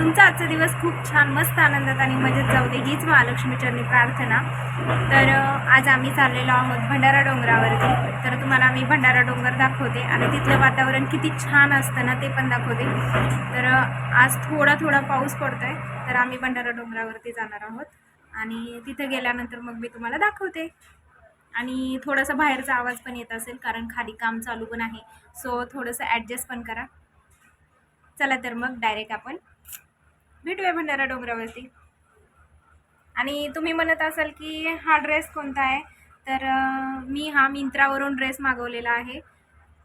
तुमचा आजचा दिवस खूप छान मस्त आनंदात आणि मजेत जाऊ दे हीच महालक्ष्मीचरणी प्रार्थना. तर आज आम्ही चाललेलो आहोत भंडारा डोंगरावरती. तर तुम्हाला आम्ही भंडारा डोंगर दाखवते आणि तिथलं वातावरण किती छान असतं ना ते पण दाखवते. तर आज थोडा थोडा पाऊस पडतो आहे तर आम्ही भंडारा डोंगरावरती जाणार आहोत. आणि तिथे गेल्यानंतर मग मी तुम्हाला दाखवते. आणि थोडंसं बाहेरचा आवाज पण येत असेल कारण खाली काम चालू पण आहे. सो थोडंसं ॲडजस्ट पण करा. चला तर मग डायरेक्ट आपण भेटूया भंडारा डोंगरावरती. आणि तुम्ही म्हणत असाल की हा ड्रेस कोणता आहे? तर मी हा मिंत्रावरून ड्रेस मागवलेला आहे.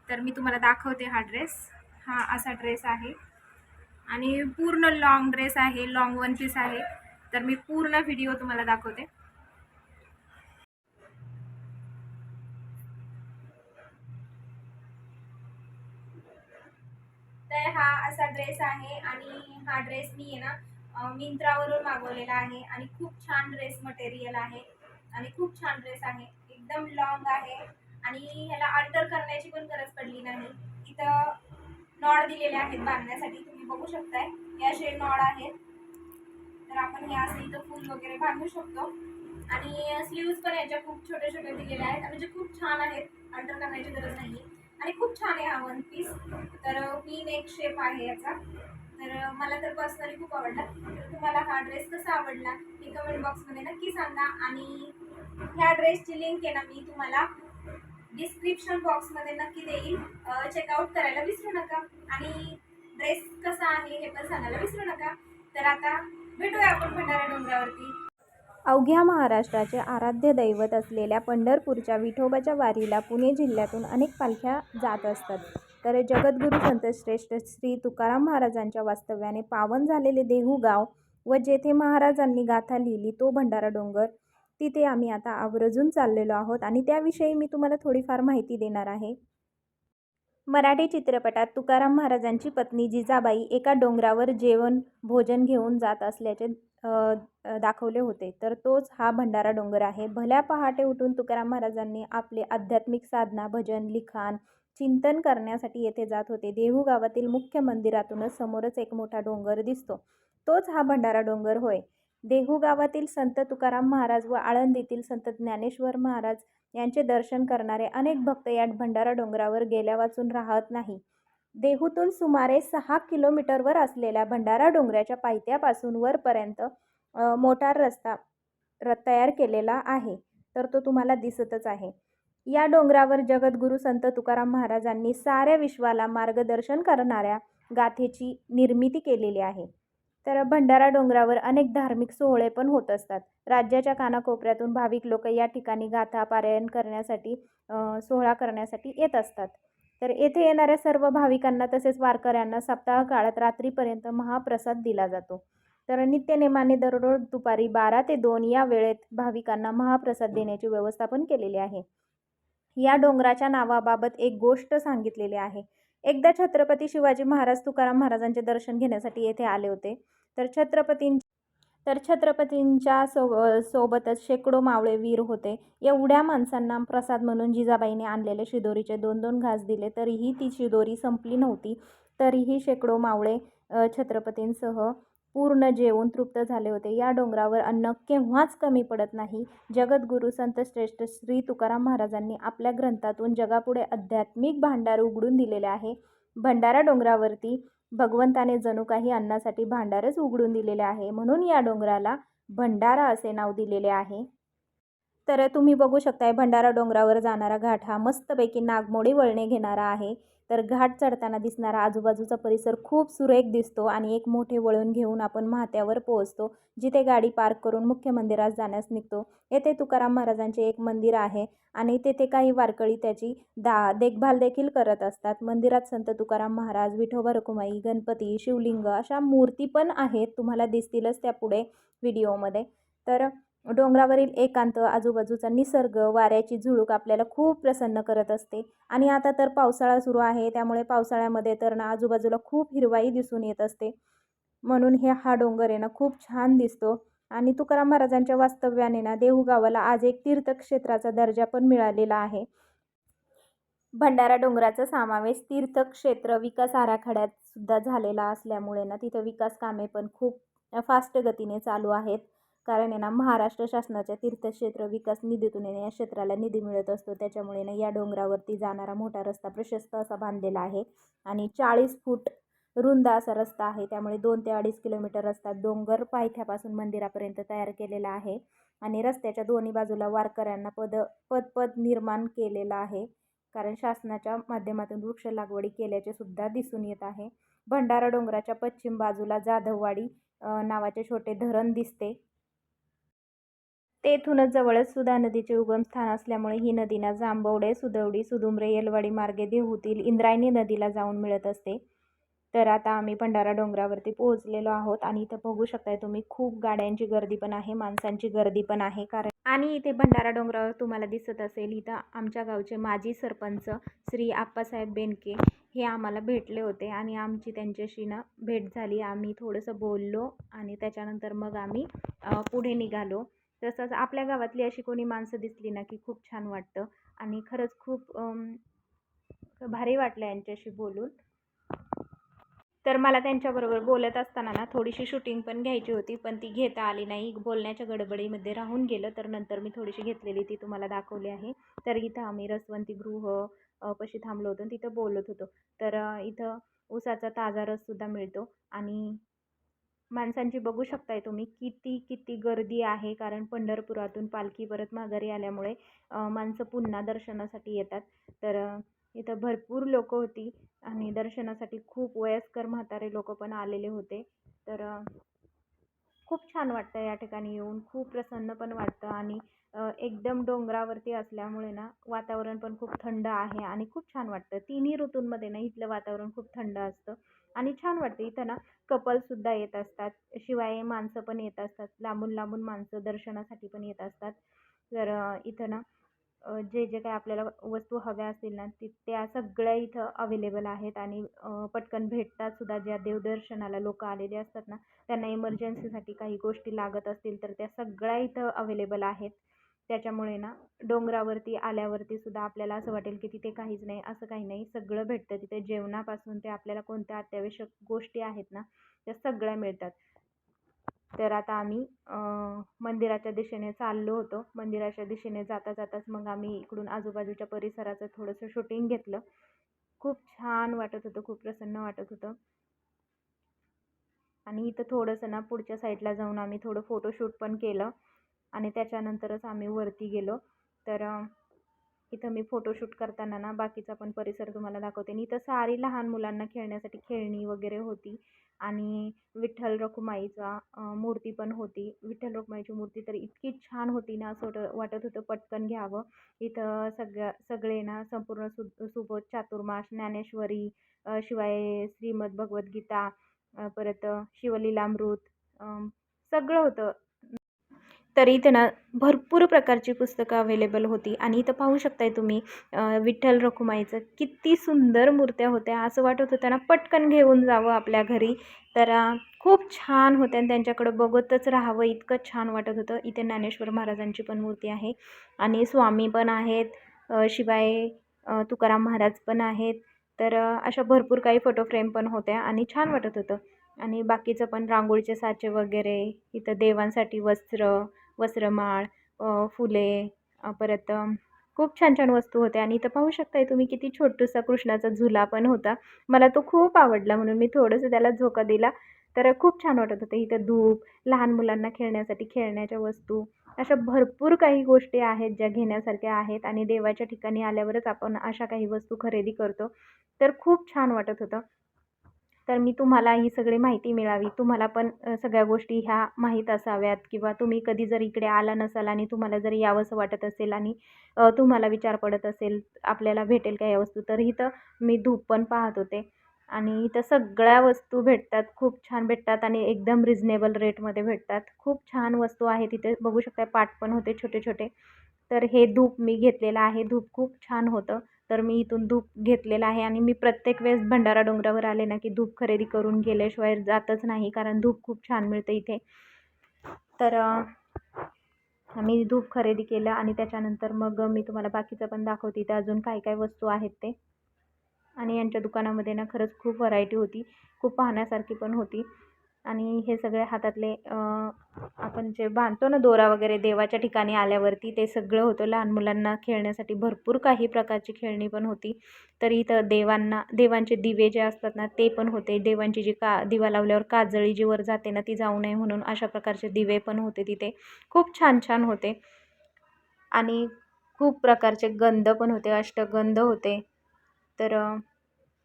तर मी तुम्हाला दाखवते हा ड्रेस. हा असा ड्रेस आहे. आणि पूर्ण लाँग ड्रेस आहे लाँग वन पीस आहे. तर मी पूर्ण व्हिडिओ तुम्हाला दाखवते. तर हा असा ड्रेस आहे आणि हा ड्रेस मी आहे ना मिंत्रावरून मागवलेला आहे आणि खूप छान ड्रेस मटेरियल आहे आणि खूप छान ड्रेस आहे. एकदम लॉंग आहे आणि ह्याला अल्टर करण्याची पण गरज पडली नाही. इथं नॉड दिलेले आहेत बांधण्यासाठी तुम्ही बघू शकताय. हे असे नॉड आहेत. तर आपण हे असं इथं फूल वगैरे बांधू शकतो. आणि स्लीव्ज पण याच्या खूप छोटे छोटे दिलेले आहेत. म्हणजे खूप छान आहेत अल्टर करण्याची गरज नाही आणि खूप छान आहे हा वन पीस तर वी नेक शेप आहे याचा. तर मला तर पर्सनली खूप आवडला. तर तुम्हाला हा ड्रेस कसा आवडला हे कमेंट बॉक्समध्ये नक्की सांगा आणि ह्या ड्रेसची लिंक आहे ना मी तुम्हाला डिस्क्रिप्शन बॉक्समध्ये नक्की देईल. चेकआउट करायला विसरू नका. आणि ड्रेस कसा आहे हे पण सांगायला विसरू नका. तर आता भेटूया आपण भंडारा डोंगरावरती. अवघ्या महाराष्ट्राचे आराध्य दैवत असलेल्या पंढरपूरच्या विठोबाच्या वारीला पुणे जिल्ह्यातून अनेक पालख्या जात असतात. तर जगद्गुरू संतश्रेष्ठ श्री तुकाराम महाराजांच्या वास्तव्याने पावन झालेले देहू गाव व जेथे महाराजांनी गाथा लिहिली तो भंडारा डोंगर तिथे आम्ही आता आवर्जून चाललेलो आहोत आणि त्याविषयी मी तुम्हाला थोडीफार माहिती देणार आहे. मराठी चित्रपटात तुकाराम महाराजांची पत्नी जिजाबाई एका डोंगरावर जेवण भोजन घेऊन जात असल्याचे दाखवले होते. तर तोच हा भंडारा डोंगर आहे. भल्या पहाटे उठून तुकाराम महाराजांनी आपले आध्यात्मिक साधना भजन लिखाण चिंतन करण्यासाठी येथे जात होते. देहू गावातील मुख्य मंदिरातूनच समोरच एक मोठा डोंगर दिसतो. तोच हा भंडारा डोंगर होय. देहू गावातील संत तुकाराम महाराज व आळंदीतील संत ज्ञानेश्वर महाराज यांचे दर्शन करणारे अनेक भक्त या भंडारा डोंगरावर गेल्या वाचून राहत नाही. देहूतून सुमारे सहा किलोमीटरवर असलेल्या भंडारा डोंगराच्या पायथ्यापासून वरपर्यंत मोटार रस्ता र तयार केलेला आहे. तर तो तुम्हाला दिसतच आहे. या डोंगरावर जगद्गुरू संत तुकाराम महाराजांनी साऱ्या विश्वाला मार्गदर्शन करणाऱ्या गाथेची निर्मिती केलेली आहे. तर भंडारा डोंगरावर अनेक धार्मिक सोहळे पण होत असतात. राज्याच्या कानाकोपऱ्यातून भाविक लोक या ठिकाणी गाथा पारायण करण्यासाठी सोहळा करण्यासाठी येत असतात. तर येथे येणाऱ्या सर्व भाविकांना तसेच वारकऱ्यांना सप्ताह काळात रात्रीपर्यंत महाप्रसाद दिला जातो. तर नित्यनेमाने दररोज दुपारी बारा ते दोन या वेळेत भाविकांना महाप्रसाद देण्याची व्यवस्था पण केलेली आहे. या डोंगराच्या नावाबाबत एक गोष्ट सांगितलेली आहे. एकदा छत्रपती शिवाजी महाराज तुकाराम महाराजांचे दर्शन घेण्यासाठी येथे आले होते. तर छत्रपतीं तर छत्रपतींच्या सो सोबतच शेकडो मावळे वीर होते. एवढ्या माणसांना प्रसाद म्हणून जिजाबाईने आणलेले शिदोरीचे दोन दोन घास दिले. तरीही ती शिदोरी संपली नव्हती. तरीही शेकडो मावळे छत्रपतींसह पूर्ण जेवून तृप्त झाले होते. या डोंगरावर अन्न केव्हाच कमी पडत नाही. जगद्गुरू संत श्रेष्ठ श्री तुकाराम महाराजांनी आपल्या ग्रंथातून जगापुढे आध्यात्मिक भांडार उघडून दिलेले आहे. भंडारा डोंगरावरती भगवंताने जणू काही अन्नासाठी भांडारच उघडून दिलेले आहे. म्हणून या डोंगराला भंडारा असे नाव दिलेले आहे. तर तुम्ही बघू शकताय भंडारा डोंगरावर जाणारा घाट हा मस्तपैकी नागमोडी वळणे घेणारा आहे. तर घाट चढताना दिसणारा आजूबाजूचा परिसर खूप सुरेख दिसतो आणि एक मोठे वळण घेऊन आपण महात्यावर पोहोचतो जिथे गाडी पार्क करून मुख्य मंदिरात जाण्यास निघतो. येथे तुकाराम महाराजांचे एक मंदिर आहे आणि तेथे काही वारकळी त्याची दा देखभाल देखील करत असतात. मंदिरात संत तुकाराम महाराज विठोबा रखुमाई गणपती शिवलिंग अशा मूर्ती पण आहेत. तुम्हाला दिसतीलच त्या पुढे व्हिडिओमध्ये. तर डोंगरावरील एकांत आजूबाजूचा निसर्ग वाऱ्याची झुळूक आपल्याला खूप प्रसन्न करत असते. आणि आता तर पावसाळा सुरू आहे त्यामुळे पावसाळ्यामध्ये तर ना आजूबाजूला खूप हिरवाई दिसून येत असते. म्हणून हे हा डोंगर आहे ना खूप छान दिसतो. आणि तुकाराम महाराजांच्या वास्तव्याने ना देहूगावाला आज एक तीर्थक्षेत्राचा दर्जा पण मिळालेला आहे. भंडारा डोंगराचा समावेश तीर्थक्षेत्र विकास आराखड्यात सुद्धा झालेला असल्यामुळे ना तिथं विकास कामे पण खूप फास्ट गतीने चालू आहेत. कारण आहे ना महाराष्ट्र शासनाच्या तीर्थक्षेत्र विकास निधीतून या क्षेत्राला निधी मिळत असतो. त्याच्यामुळे ना या डोंगरावरती जाणारा मोठा रस्ता प्रशस्त असा बांधलेला आहे. आणि चाळीस फूट रुंद असा रस्ता आहे. त्यामुळे दोन ते अडीच किलोमीटर रस्ता डोंगर पायथ्यापासून मंदिरापर्यंत तयार केलेला आहे. आणि रस्त्याच्या दोन्ही बाजूला वारकऱ्यांना पद पदपद निर्माण केलेलं आहे. कारण शासनाच्या माध्यमातून वृक्ष लागवडी केल्याचे सुद्धा दिसून येत आहे. भंडारा डोंगराच्या पश्चिम बाजूला जाधववाडी नावाचे छोटे धरण दिसते. तेथूनच जवळच सुधा नदीचे उगमस्थान असल्यामुळे ही नदीना जांभवडे सुदवडी सुदुमरे येलवाडी मार्गे देहूतील इंद्रायणी नदीला जाऊन मिळत असते. तर आता आम्ही भंडारा डोंगरावरती पोहोचलेलो आहोत आणि इथं बघू शकताय तुम्ही खूप गाड्यांची गर्दी पण आहे माणसांची गर्दी पण आहे. कारण आणि इथे भंडारा डोंगरावर तुम्हाला दिसत असेल इथं आमच्या गावचे माजी सरपंच श्री आप्पासाहेब बेनके हे आम्हाला भेटले होते आणि आमची त्यांच्याशी ना भेट झाली. आम्ही थोडंसं बोललो आणि त्याच्यानंतर मग आम्ही पुढे निघालो. तसंच आपल्या गावातली अशी कोणी माणसं दिसली ना की खूप छान वाटतं. आणि खरंच खूप भारी वाटलं यांच्याशी बोलून. तर मला त्यांच्याबरोबर बोलत असताना ना थोडीशी शूटिंग पण घ्यायची होती पण ती घेता आली नाही. बोलण्याच्या गडबडीमध्ये राहून गेलं तर नंतर मी थोडीशी घेतलेली ती तुम्हाला दाखवली आहे. तर इथं आम्ही रसवंती गृह पशी थांबलो होतो आणि तिथं बोलत होतो. तर इथं ऊसाचा ताजा रससुद्धा मिळतो. आणि माणसांची बघू शकताय तुम्ही किती किती गर्दी आहे. कारण पंढरपुरातून पालखी परत माघारी आल्यामुळे माणसं पुन्हा दर्शनासाठी येतात. तर इथं भरपूर लोक होती आणि दर्शनासाठी खूप वयस्कर म्हातारे लोक पण आलेले होते. तर खूप छान वाटतं या ठिकाणी येऊन. खूप प्रसन्न पण वाटतं आणि एकदम डोंगरावरती असल्यामुळे ना वातावरण पण खूप थंड आहे आणि खूप छान वाटतं. तिन्ही ऋतूंमध्ये ना इथलं वातावरण खूप थंड असतं. आणि छान वाटतं. इथं ना कपलसुद्धा येत असतात. शिवाय माणसं पण येत असतात. लांबून लांबून माणसं दर्शनासाठी पण येत असतात. तर इथं ना जे जे काय आपल्याला वस्तू हव्या असतील ना ती त्या सगळ्या इथं अवेलेबल आहेत. आणि पटकन भेटतात सुद्धा. ज्या देवदर्शनाला लोक आलेले असतात ना त्यांना इमर्जन्सीसाठी काही गोष्टी लागत असतील तर त्या सगळ्या इथं अवेलेबल आहेत. त्याच्यामुळे ना डोंगरावरती आल्यावरती सुद्धा आपल्याला असं वाटेल की तिथे काहीच नाही असं काही नाही. सगळं भेटतं तिथे. जेवणापासून ते आपल्याला कोणत्या अत्यावश्यक गोष्टी आहेत ना त्या सगळ्या मिळतात. तर आता आम्ही मंदिराच्या दिशेने चाललो होतो. मंदिराच्या दिशेने जाता जाताच मग आम्ही इकडून आजूबाजूच्या परिसराचं थोडंसं शूटिंग घेतलं. खूप छान वाटत होतं खूप प्रसन्न वाटत होतं. आणि इथं थोडंसं ना पुढच्या साईडला जाऊन आम्ही थोडं फोटोशूट पण केलं. आणि त्याच्यानंतरच आम्ही वरती गेलो. तर इथं मी फोटोशूट करताना ना बाकीचा पण परिसर तुम्हाला दाखवते. आणि इथं सारी लहान मुलांना खेळण्यासाठी खेळणी वगैरे होती आणि विठ्ठल रखुमाईचा मूर्ती पण होती. विठ्ठल रखुमाईची मूर्ती तर इतकी छान होती ना असं वाट वाटत होतं पटकन घ्यावं. इथं सगळ्या सगळे ना संपूर्ण सु सुबोध चातुर्मास ज्ञानेश्वरी शिवाय श्रीमद भगवद्गीता परत शिवलीलामृत सगळं होतं. तर त्यांना ना भरपूर प्रकारची पुस्तकं अवेलेबल होती. आणि इथं पाहू शकताय तुम्ही विठ्ठल रखुमाईचं किती सुंदर मूर्त्या होत्या. असं वाटत होतं ना पटकन घेऊन जावं आपल्या घरी. तर खूप छान होत्या आणि त्यांच्याकडं बघतच राहावं इतकं छान वाटत होतं. इथे ज्ञानेश्वर महाराजांची पण मूर्ती आहे. आणि स्वामी पण आहेत. शिवाय तुकाराम महाराज पण आहेत. तर अशा भरपूर काही फोटो फ्रेम पण होत्या आणि छान वाटत होतं. आणि बाकीचं पण रांगोळीचे साचे वगैरे इथं देवांसाठी वस्त्र वस्त्रमाळ फुले परत खूप छान छान वस्तू होत्या. आणि इथं पाहू शकताय तुम्ही किती छोटूसा कृष्णाचा झुला पण होता. मला तो खूप आवडला म्हणून मी थोडंसं त्याला झोका दिला. तर खूप छान वाटत होतं. इथं धूप लहान मुलांना खेळण्यासाठी खेळण्याच्या वस्तू अशा भरपूर काही गोष्टी आहेत ज्या घेण्यासारख्या आहेत. आणि देवाच्या ठिकाणी आल्यावरच आपण अशा काही वस्तू खरेदी करतो. तर खूप छान वाटत होतं. तर मी तुम्हाला ही सगळी माहिती मिळावी. तुम्हाला पण सगळ्या गोष्टी ह्या माहीत असाव्यात किंवा तुम्ही कधी जर इकडे आला नसाल आणि तुम्हाला जर यावंसं वाटत असेल आणि तुम्हाला विचार पडत असेल आपल्याला भेटेल का या वस्तू तर इथं मी धूप पण पाहत होते. आणि इथं सगळ्या वस्तू भेटतात खूप छान भेटतात आणि एकदम रिजनेबल रेटमध्ये भेटतात. खूप छान वस्तू आहेत तिथे बघू शकता पाट पण होते छोटे छोटे तर हे धूप मी घेतलेलं आहे धूप खूप छान होतं. तर मी इथून धूप घेतलेलं आहे आणि मी प्रत्येक वेळेस भंडारा डोंगरावर आले ना की धूप खरेदी करून गेल्याशिवाय जातच नाही कारण धूप खूप छान मिळतं इथे. तर मी धूप खरेदी केलं आणि त्याच्यानंतर मग मी तुम्हाला बाकीचं पण दाखवते इथे अजून काय काय वस्तू आहेत ते. आणि यांच्या दुकानामध्ये ना खरंच खूप व्हरायटी होती खूप पाहण्यासारखी पण होती. आणि हे सगळे हातातले आपण जे बांधतो ना दोरा वगैरे देवाच्या ठिकाणी आल्यावरती ते सगळं होतं. लहान मुलांना खेळण्यासाठी भरपूर काही प्रकारची खेळणी पण होती. तर इथं देवांना देवांचे दिवे जे असतात ना ते पण होते. देवांची जी का दिवा लावल्यावर काजळी जी वर जाते ना ती जाऊ नये म्हणून अशा प्रकारचे दिवे पण होते तिथे. खूप छान छान होते. आणि खूप प्रकारचे गंध पण होते अष्टगंध होते. तर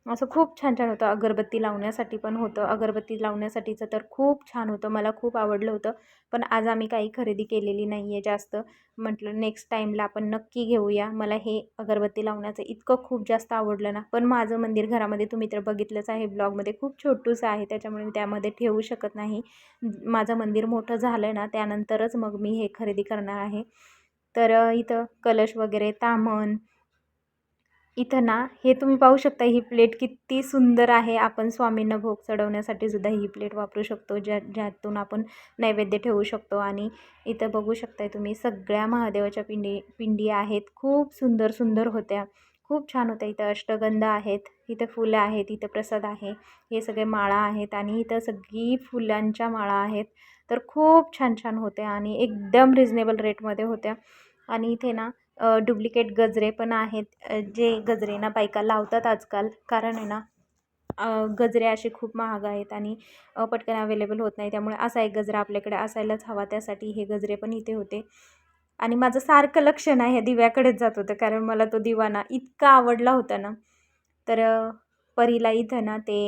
असं खूप छान छान होतं. अगरबत्ती लावण्यासाठी पण होतं. अगरबत्ती लावण्यासाठीचं तर खूप छान होतं. मला खूप आवडलं होतं. पण आज आम्ही काही खरेदी केलेली नाही आहे जास्त. म्हटलं नेक्स्ट टाईमला आपण नक्की घेऊया. मला हे अगरबत्ती लावण्याचं इतकं खूप जास्त आवडलं ना. पण माझं मंदिर घरामध्ये तुम्ही तर बघितलंच आहे ब्लॉगमध्ये खूप छोटूसं आहे. त्याच्यामुळे मी त्यामध्ये ठेवू शकत नाही. माझं मंदिर मोठं झालं ना त्यानंतरच मग मी हे खरेदी करणार आहे. तर इथं कलश वगैरे तामण इथं ना हे तुम्ही पाहू शकता ही प्लेट किती सुंदर आहे. आपण स्वामींना भोग चढवण्यासाठी सुद्धा ही प्लेट वापरू शकतो ज्या ज्यातून आपण नैवेद्य ठेवू शकतो. आणि इथं बघू शकताय तुम्ही सगळ्या महादेवाच्या पिंडी पिंडी आहेत. खूप सुंदर सुंदर होत्या. खूप छान होत्या. इथं अष्टगंध आहेत इथं फुलं आहेत इथं प्रसाद आहे. हे सगळे माळा आहेत आणि इथं सगळी फुलांच्या माळा आहेत. तर खूप छान छान होत्या आणि एकदम रिजनेबल रेटमध्ये होत्या. आणि इथे ना डुप्लिकेट गजरे पण आहेत जे गजरे ना बायका लावतात आजकाल. कारण आहे ना गजरे असे खूप महाग आहेत आणि पटकन अवेलेबल होत नाही. त्यामुळे असा एक गजरा आपल्याकडे असायलाच हवा. त्यासाठी हे गजरे पण इथे होते. आणि माझं सारखं लक्ष ना ह्या दिव्याकडेच जात होतं. कारण मला तो दिवा ना इतका आवडला होता ना. तर परीला इथं ना ते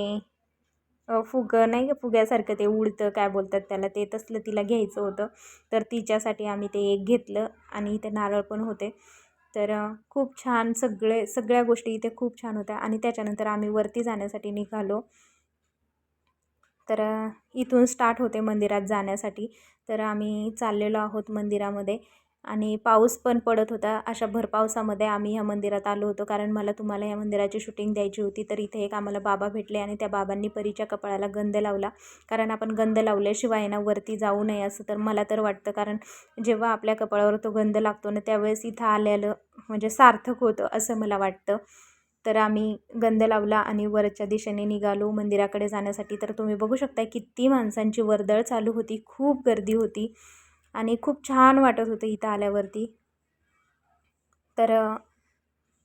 फुगं नाही का फुग्यासारखं ते उडतं काय बोलतात त्याला ते तसलं तिला घ्यायचं होतं. तर तिच्यासाठी आम्ही ते एक घेतलं आणि इथे नारळ पण होते. तर खूप छान सगळे सगळ्या गोष्टी इथे खूप छान होत्या आणि त्याच्यानंतर आम्ही वरती जाण्यासाठी निघालो. तर इथून स्टार्ट होते मंदिरात जाण्यासाठी. तर आम्ही चाललेलो आहोत मंदिरामध्ये. आणि पाऊस पण पडत होता. अशा भर पावसामध्ये आम्ही ह्या मंदिरात आलो होतो. कारण मला तुम्हाला ह्या मंदिराची शूटिंग द्यायची होती. तर इथे एक आम्हाला बाबा भेटले आणि त्या बाबांनी परीच्या कपाळाला गंध लावला. कारण आपण गंध लावल्याशिवाय ना वरती जाऊ नये असं तर मला तर वाटतं. कारण जेव्हा आपल्या कपाळावर तो गंध लागतो ना त्यावेळेस इथं आलेलं म्हणजे सार्थक होतं असं मला वाटतं. तर आम्ही गंध लावला आणि वरच्या दिशेने निघालो मंदिराकडे जाण्यासाठी. तर तुम्ही बघू शकता किती माणसांची वर्दळ चालू होती. खूप गर्दी होती. आणि खूप छान वाटत होतं इथं आल्यावरती. तर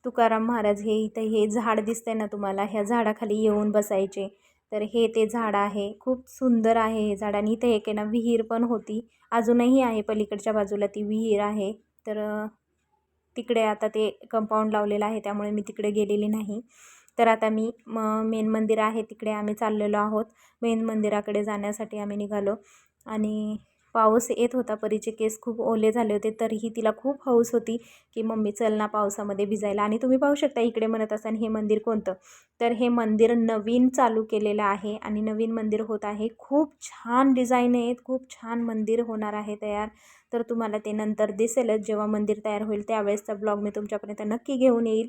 तुकाराम महाराज हे इथं हे झाड दिसतंय ना तुम्हाला ह्या झाडाखाली येऊन बसायचे. तर हे ते झाड आहे खूप सुंदर आहे हे झाड. आणि इथे एक आहे ना विहीर पण होती. अजूनही आहे पलीकडच्या बाजूला ती विहीर आहे. तर तिकडे आता ते कंपाऊंड लावलेलं आहे त्यामुळे मी तिकडे गेलेली नाही. तर आता मी म मेन मंदिर आहे तिकडे आम्ही चाललेलो आहोत. मेन मंदिराकडे जाण्यासाठी आम्ही निघालो. आणि पाऊस येत होता. परीचे केस खूप ओले झाले होते. तरीही तिला खूप हौस होती की मम्मी चल ना पावसामध्ये भिजायला. आणि तुम्ही पाहू शकता इकडे म्हणत असाल हे मंदिर कोणतं? तर हे मंदिर नवीन चालू केलेलं आहे आणि नवीन मंदिर होत आहे. खूप छान डिझाईन आहेत. खूप छान मंदिर होणार आहे तयार. तर तुम्हाला ते नंतर दिसेलच. जेव्हा मंदिर तयार होईल त्यावेळेसचा ब्लॉग मी तुमच्यापर्यंत नक्की घेऊन येईल.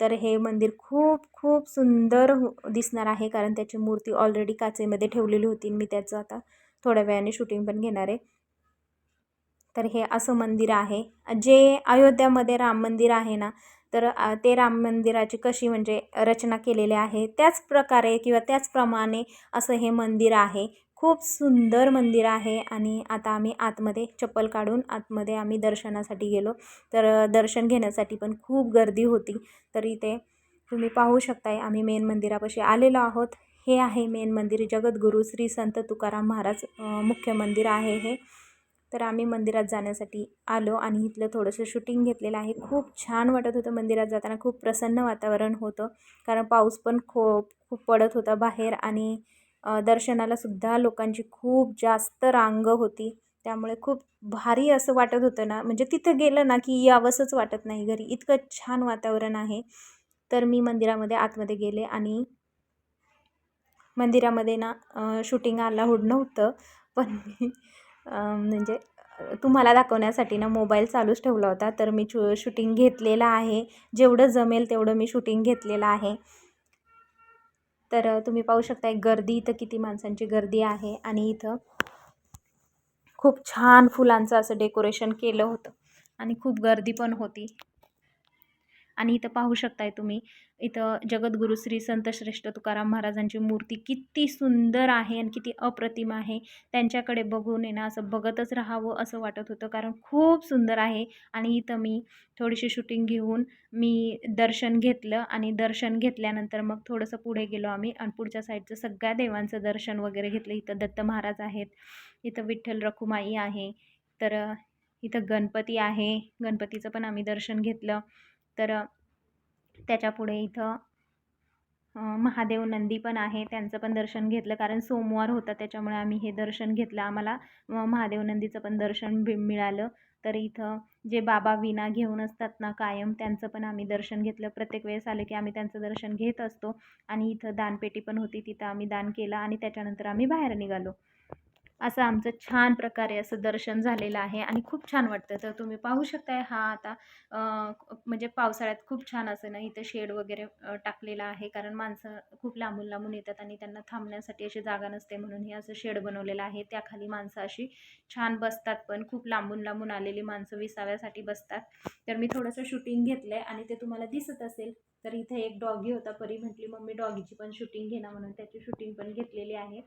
तर हे मंदिर खूप खूप सुंदर हो- दिसणार आहे. कारण त्याची मूर्ती ऑलरेडी काचेमध्ये ठेवलेली होती मी त्याचं आता थोड्या वेळाने शूटिंग पण घेणार आहे. तर हे असं मंदिर आहे. जे अयोध्यामध्ये राम मंदिर आहे ना तर ते राम मंदिराची कशी म्हणजे रचना केलेली आहे त्याच प्रकारे किंवा त्याचप्रमाणे असं हे मंदिर आहे. खूप सुंदर मंदिर आहे आणि आता आम्ही आतमध्ये चप्पल काढून आतमध्ये आम्ही दर्शनासाठी गेलो. तर दर्शन घेण्यासाठी पण खूप गर्दी होती. तर इथे तुम्ही पाहू शकताय आम्ही मेन मंदिरापाशी आलेलो आहोत. हे आहे मेन मंदिर. जगद्गुरू श्री संत तुकाराम महाराज मुख्य मंदिर आहे हे. तर आम्ही मंदिरात जाण्यासाठी आलो आणि इथलं थोडंसं शूटिंग घेतलेलं आहे. खूप छान वाटत होतं मंदिरात जाताना. खूप प्रसन्न वातावरण होतं. कारण पाऊस पण खो खूप पडत होता बाहेर आणि दर्शनाला सुद्धा लोकांची खूप जास्त रांग होती. त्यामुळे खूप भारी असं वाटत होतं ना. म्हणजे तिथं गेलं ना की यावंसंच वाटत नाही घरी. इतकं छान वातावरण आहे. तर मी मंदिरामध्ये आतमध्ये गेले आणि मंदिरामध्ये ना शूटिंग अलाउड नव्हतं. पण मी म्हणजे तुम्हाला दाखवण्यासाठी ना मोबाईल चालूच ठेवला होता. तर मी शू शूटिंग घेतलेलं आहे. जेवढं जमेल तेवढं मी शूटिंग घेतलेलं आहे. तर तुम्ही पाहू शकता गर्दी इथं किती माणसांची गर्दी आहे. आणि इथं खूप छान फुलांचं असं डेकोरेशन केलं होतं. आणि खूप गर्दी पण होती. आणि इथं पाहू शकताय तुम्ही इथं जगद्गुरू श्री संत श्रेष्ठ तुकाराम महाराजांची मूर्ती किती सुंदर आहे आणि किती अप्रतिम आहे त्यांच्याकडे बघून आहे ना असं बघतच राहावं असं वाटत होतं. कारण खूप सुंदर आहे आणि इथं मी थोडीशी शूटिंग घेऊन मी दर्शन घेतलं आणि दर्शन घेतल्यानंतर मग थोडंसं पुढे गेलो आम्ही आणि पुढच्या साईडचं सगळ्या देवांचं दर्शन वगैरे घेतलं. इथं दत्त महाराज आहेत इथं विठ्ठल रखुमाई आहे तर इथं गणपती आहे. गणपतीचं पण आम्ही दर्शन घेतलं. तर त्याच्यापुढे इथं महादेव नंदी पण आहे. त्यांचं पण दर्शन घेतलं. कारण सोमवार होता त्याच्यामुळे आम्ही हे दर्शन घेतलं. आम्हाला महादेव नंदीचं पण दर्शन मिळालं. तर इथं जे बाबा विणा घेऊन असतात ना कायम त्यांचं पण आम्ही दर्शन घेतलं. प्रत्येक वेळेस आले की आम्ही त्यांचं दर्शन घेत असतो. आणि इथं दानपेटी पण होती तिथं आम्ही दान केलं आणि त्याच्यानंतर आम्ही बाहेर निघालो. असं आमचं छान प्रकारे असं दर्शन झालेलं आहे आणि खूप छान वाटतं. तर तुम्ही पाहू शकताय हा आता म्हणजे पावसाळ्यात खूप छान असं ना इथं शेड वगैरे टाकलेला आहे. कारण माणसं खूप लांबून लांबून येतात आणि त्यांना थांबण्यासाठी अशी जागा नसते म्हणून हे असं शेड बनवलेलं आहे. त्याखाली माणसं अशी छान बसतात पण खूप लांबून लांबून आलेली माणसं विसाव्यासाठी बसतात. तर मी थोडंसं शूटिंग घेतलं आहे आणि ते तुम्हाला दिसत असेल. तर इथे एक डॉगी होता परी म्हटली मम्मी डॉगीची पण शूटिंग घेणं म्हणून त्याची शूटिंग पण घेतलेली आहे.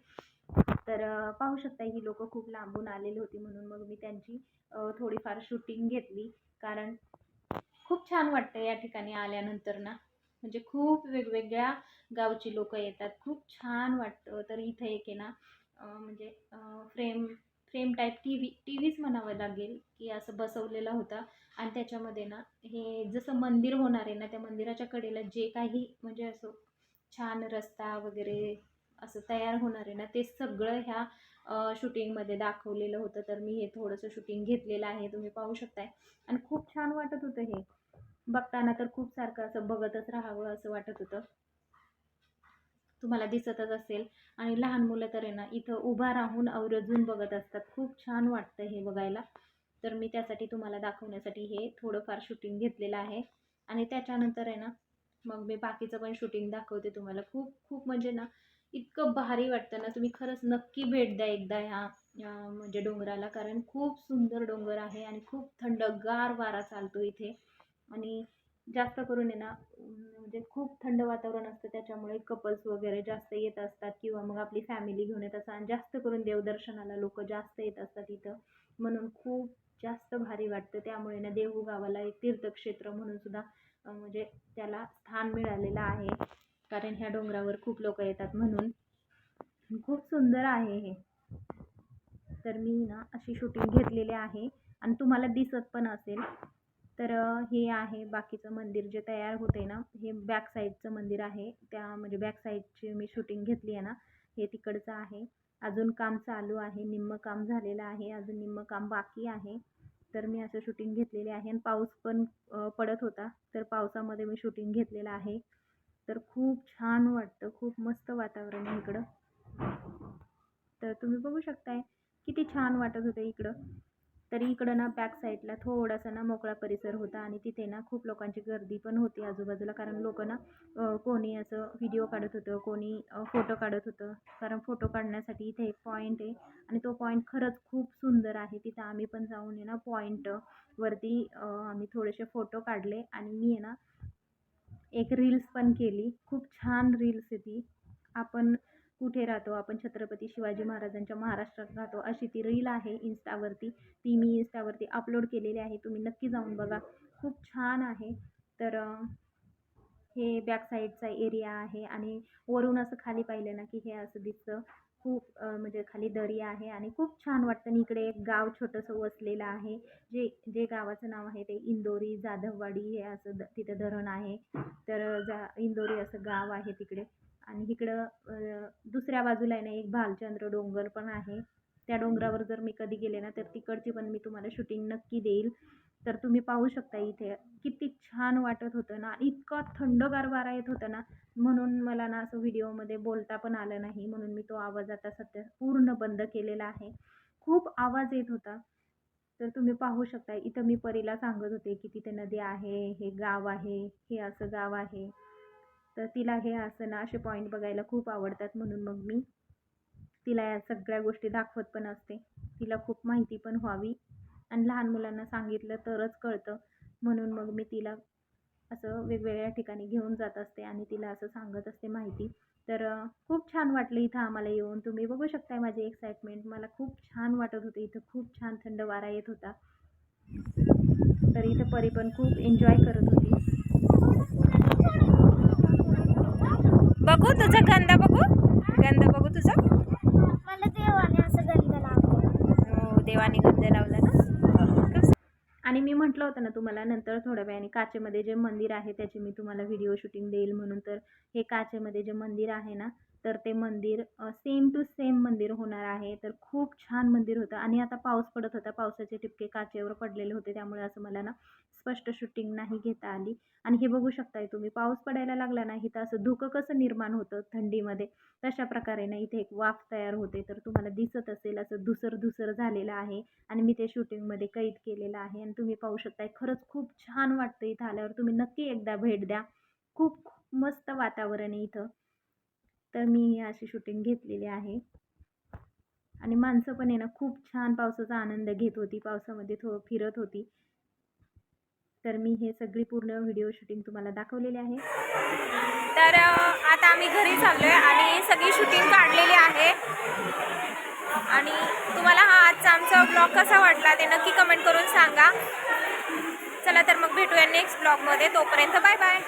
तर पाहू शकता ही लोकं खूप लांबून आलेली होती म्हणून मग मी त्यांची थोडीफार शूटिंग घेतली. कारण खूप छान वाटतं या ठिकाणी आल्यानंतर ना. म्हणजे खूप वेगवेगळ्या गावची लोक येतात. खूप छान वाटतं. तर इथं एक आहे ना म्हणजे frame frame type T V T which म्हणावं लागेल की असं बसवलेला होता. आणि त्याच्यामध्ये ना हे जसं मंदिर होणार आहे ना त्या मंदिराच्या कडेला जे काही म्हणजे असं छान रस्ता वगैरे असं तयार होणार आहे ना ते सगळं ह्या शूटिंगमध्ये दाखवलेलं होतं. तर मी हे थोडंसं शूटिंग घेतलेलं आहे तुम्ही पाहू शकताय. आणि खूप छान वाटत होतं हे. बघताना तर खूप सारखं असं बघतच राहावं असं वाटत होतं. तुम्हाला दिसतच असेल. आणि लहान मुलं तर आहे ना इथं उभा राहून अवरजून बघत असतात. खूप छान वाटतं हे बघायला. तर मी त्यासाठी तुम्हाला दाखवण्यासाठी हे थोडंफार शूटिंग घेतलेलं आहे. आणि त्याच्यानंतर आहे ना मग मी बाकीचं पण शूटिंग दाखवते तुम्हाला. खूप खूप म्हणजे ना इतकं भारी वाटतं ना. तुम्ही खरंच नक्की भेट द्या एकदा ह्या म्हणजे डोंगराला. कारण खूप सुंदर डोंगर आहे आणि खूप थंडगार वारा चालतो इथे. आणि जास्त करून आहे ना म्हणजे खूप थंड वातावरण असतं. त्याच्यामुळे कपल्स वगैरे जास्त येत असतात किंवा मग आपली फॅमिली घेऊन येत असतात. आणि जास्त करून देवदर्शनाला लोक जास्त येत असतात इथं. म्हणून खूप जास्त भारी वाटतं. त्यामुळे ना देहू गावाला एक तीर्थक्षेत्र म्हणून सुद्धा म्हणजे त्याला स्थान मिळालेलं आहे. कारण ह्या डोंगरावर खूप लोक येतात म्हणून. खूप सुंदर आहे हे. तर मी ना अशी शूटिंग घेतलेली आहे. आणि तुम्हाला दिसत पण असेल. तर हे आहे बाकीचं मंदिर जे तयार होते ना हे बॅक साईडचं मंदिर आहे. त्या म्हणजे बॅक साईडची मी शूटिंग घेतली आहे ना हे तिकडचं आहे. अजून काम चालू आहे. निम्मं काम झालेलं आहे. अजून निम्मं काम बाकी आहे. तर मी असं शूटिंग घेतलेले आहे. आणि पाऊस पण पडत होता. तर पावसामध्ये मी शूटिंग घेतलेलं आहे. तर खूप छान वाटतं. खूप मस्त वातावरण आहे इकडं. तर तुम्ही बघू शकताय किती छान वाटत होतं इकडं. तरी इकडं ना बॅक साईडला थोडासा ना मोकळा परिसर होता आणि तिथे ना खूप लोकांची गर्दी पण होती आजूबाजूला. कारण लोक ना कोणी असं व्हिडिओ काढत होतं कोणी फोटो काढत होतं. कारण फोटो काढण्यासाठी इथे एक पॉईंट आहे आणि तो पॉईंट खरंच खूप सुंदर आहे. तिथं आम्ही पण जाऊन आहे ना पॉईंट वरती आम्ही थोडेसे फोटो काढले आणि मी आहे ना एक रील्स पण केली. खूप छान रील्स आहे ती. आपण कुठे राहतो? आपण छत्रपती शिवाजी महाराजांच्या महाराष्ट्रात राहतो. अशी ती रील आहे इन्स्टावरती ती मी इन्स्टावरती अपलोड केलेली आहे. तुम्ही नक्की जाऊन बघा. खूप छान आहे. तर हे बॅक साईडचा एरिया आहे. आणि वरून असं खाली पाहिलं ना की हे असं दिसतं. खूप म्हणजे खाली दरी आहे आणि खूप छान वाटतं. आणि इकडे एक गाव छोटंसं वसलेलं आहे. जे जे गावाचं नाव आहे ते इंदोरी जाधववाडी हे असं द तिथं धरण आहे. तर जा इंदोरी असं गाव आहे तिकडे. आणि इकडं दुसऱ्या बाजूला आहे ना एक भालचंद्र डोंगर पण आहे. त्या डोंगरावर जर मी कधी गेले ना तर तिकडची पण मी तुम्हाला शूटिंग नक्की देईल. तर तुम्ही पाहू शकता इथे किती छान वाटत होतं ना. इतकं इतका थंडगार वारा येत होता ना. म्हणून मला ना असं व्हिडिओमध्ये बोलता पण आलं नाही. म्हणून मी तो आवाज आता सध्या पूर्ण बंद केलेला आहे. खूप आवाज येत होता. तर तुम्ही पाहू शकता इथं मी परीला सांगत होते की तिथे नदी आहे हे गाव आहे हे असं गाव आहे. तर तिला हे असं ना असे पॉईंट बघायला खूप आवडतात. म्हणून मग मी तिला या सगळ्या गोष्टी दाखवत पण असते. तिला खूप माहिती पण व्हावी. आणि लहान मुलांना सांगितलं तरच कळतं. म्हणून मग मी तिला असं वेगवेगळ्या ठिकाणी घेऊन जात असते आणि तिला असं सांगत असते माहिती. तर खूप छान वाटलं इथं आम्हाला येऊन. तुम्ही बघू शकताय माझी एक्साइटमेंट मला खूप छान वाटत होतं इथं. खूप छान थंड वारा येत होता. तर इथं परी पण खूप एन्जॉय करत होती. बघू तुझा गंध बघू. गंध बघू तुझा. मला देवाने असं गंध लावलं. हो देवाने गंध लावला ना. आणि मी म्हटलं होतं ना तुम्हाला नंतर थोड्या वेळाने काचेमध्ये जे मंदिर आहे त्याची मी तुम्हाला व्हिडिओ शूटिंग देईल म्हणून. तर हे काचेमध्ये जे मंदिर आहे ना तर ते मंदिर सेम टू सेम मंदिर होणार आहे. तर खूप छान मंदिर होतं. आणि आता पाऊस पडत होता. पावसाचे टिपके काचेवर पडलेले होते. त्यामुळे असं मला ना स्पष्ट शूटिंग नाही घेता आली. आणि हे बघू शकताय तुम्ही पाऊस पडायला लागला नाही तर असं धुकं कसं निर्माण होतं थंडीमध्ये? तशा प्रकारे ना इथे एक वाफ तयार होते. तर तुम्हाला दिसत असेल असं धुसर धुसर झालेलं आहे आणि मी ते शूटिंगमध्ये कैद केलेलं आहे. आणि तुम्ही पाहू शकताय खरंच खूप छान वाटतं इथं आल्यावर. तुम्ही नक्की एकदा भेट द्या. खूप खूप मस्त वातावरण आहे इथं. तर मी अशी शूटिंग घेतलेली आहे. आणि माणसं पण आहे ना खूप छान पावसाचा आनंद घेत होती. पावसामध्ये थो फिरत होती. तर मी हे सगळी पूर्ण व्हिडिओ शूटिंग तुम्हाला दाखवलेली आहे. तर आता आम्ही घरी चाललोय आणि सगळी शूटिंग काढलेली आहे. आणि तुम्हाला हा आजचा आमचा ब्लॉग कसा वाटला ते नक्की कमेंट करून सांगा. चला तर मग भेटूया नेक्स्ट ब्लॉगमध्ये. तोपर्यंत बाय बाय.